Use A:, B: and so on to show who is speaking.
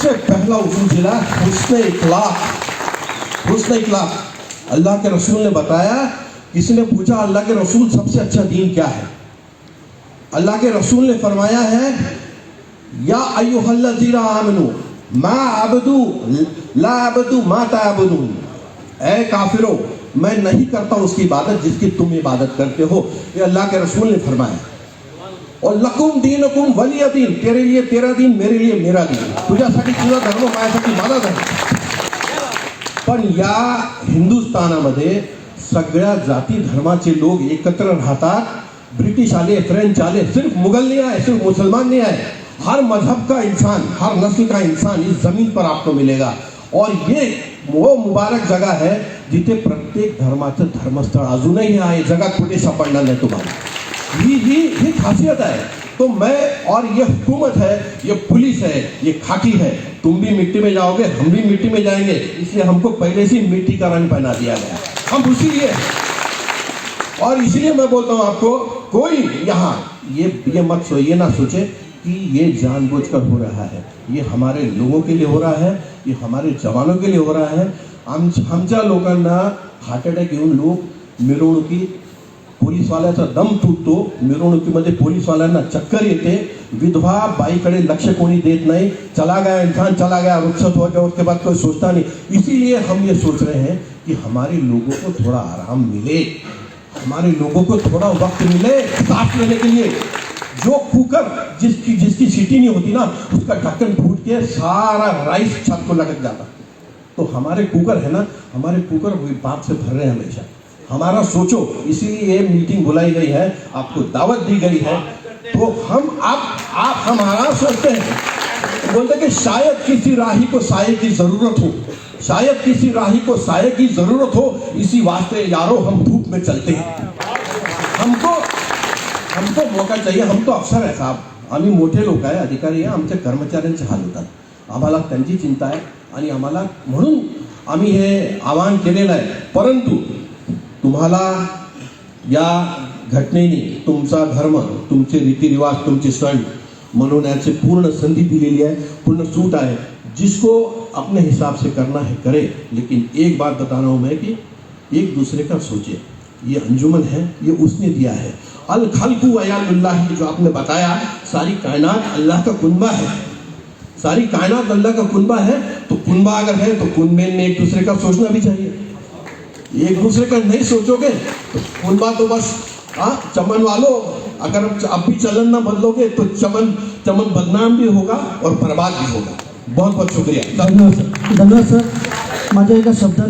A: सबसे पहला उसूल जिला हुस्न इखलाक हुस्न इखलाक अल्लाह के रसूल ने बताया किसी ने पूछा अल्लाह के रसूल सबसे अच्छा दीन क्या है? अल्लाह के रसूल ने फरमाया है, या अयुहल्लजीरा आमनु, मा अबदू, ला अबदू, मा ताबदून। ए काफिरो, मैं नहीं करता उसकी इबादत जिसकी तुम इबादत करते हो। ये अल्लाह के रसूल ने फरमाया। और लकुम दीनकुम वलिय दीन तेरे लिए तेरा दीन मेरे लिए मेरा दीन। तुझ्यासाठी तुझा धर्म माझ्यासाठी माझा धर्म। पण या हिंदुस्थानामध्ये सगळ्या जाती धर्माचे लोक एकत्र राहतात. ब्रिटिश आले फ्रेंच आले सिर्फ मुगल नहीं आए सिर्फ मुसलमान नहीं आए हर मजहब का इंसान हर नस्ल का इंसान इस जमीन पर आपको मिलेगा। और ये वो मुबारक जगह है जिथे प्रत्येक धर्माचं धर्मस्थळ अजूनही आहे. जगात कुठे सापडणार नाही तुम्हाला. ही ही ही खासियत है। तो मैं और ये हुकूमत है, ये पुलिस है, ये खाकी है। तुम भी मिट्टी में जाओगे, हम भी मिट्टी में जाएँगे। इसलिए हमको पहले से मिट्टी का रंग पहना दिया गया हम उसी लिए और इसलिए मैं बोलता हूँ आपको, कोई यहाँ, ये ये मत सो ये ना सोचे कि ये जानबूझकर हो रहा है। ये हमारे लोगों के लिए हो रहा है, ये हमारे जवानों के लिए हो रहा है। आम आमच्या लोकांना हार्ट अटॅक येऊन लोक मिरवणुकीत पोलीसवाल्याचा दम तुटतो. मिरवणुकीमध्ये पोलीसवाल्यांना चक्कर येते. विधवा बाईकडे लक्ष कोणी देत नहीं. चला गया इंसान, चला गया, रुखसत हो गया, उसके बाद कोई सोचता नहीं. इसीलिए हम ये सोच रहे हैं कि हमारे लोगों को थोड़ा आराम मिले। हमारे लोगों को थोड़ा वक्त मिले साफ़ लेने के लिए। जो कुकर जिसकी जिसकी सीटी नहीं होती ना, उसका ढक्कन फूट के सारा राइस छत को लटक जाता। तो हमारे कुकर है ना, हमारे कुकर बाप से भर रहे हैं हमेशा। हमारा सोचो इसीलिए ये मीटिंग बुलाई गई है आपको दावत दी गई है। तो हम आप आप हमारा सोचते हैं। बोलते कि शायद किसी राही को साय की जरूरत हो। शायद किसी राही को साय की जरूरत हो इसी वास्ते यारो हम धूप में चलते हैं। हमको हमको मौका चाहिए हम तो अफसर आहे साहेब। आम्ही मोठे लोक आहे अधिकारी आहे आमच्या कर्मचाऱ्यांचे हाल होतात आम्हाला त्यांची चिंता आहे आणि आम्हाला म्हणून आम्ही हे आवाहन केलेलं आहे। परंतु तुम्हाला या घटनेने तुमचा धर्म, तुमचे रीतिरिवाज, तुमचे सण मनवण्याची पूर्ण संधी दिलेली आहे, पूर्ण सूट आहे. जिसको अपने हिसाब से करना है, करे. लेकिन एक बात बता रहा हूँ मैं कि एक दूसरे का सोचे ये अंजुमन है, ये उसने दिया है। अल खलकू अयाल्लाह जो आपने बताया, सारी कायनात अल्लाह का कुनबा है। सारी कायनात अल्लाह का कुनबा है तो कुनबा अगर है तो कुनबे में एक दूसरे का सोचना भी चाहिए। एक दूसरे का नहीं सोचोगे। उन बात तो बस हाँ चमन वालों, अगर अब भी चलन ना बदलोगे तो चमन चमन बदनाम भी होगा और बर्बाद भी होगा। बहुत बहुत शुक्रिया।
B: धन्यवाद, सर। धन्यवाद, सर। माझ्या एका शब्दाने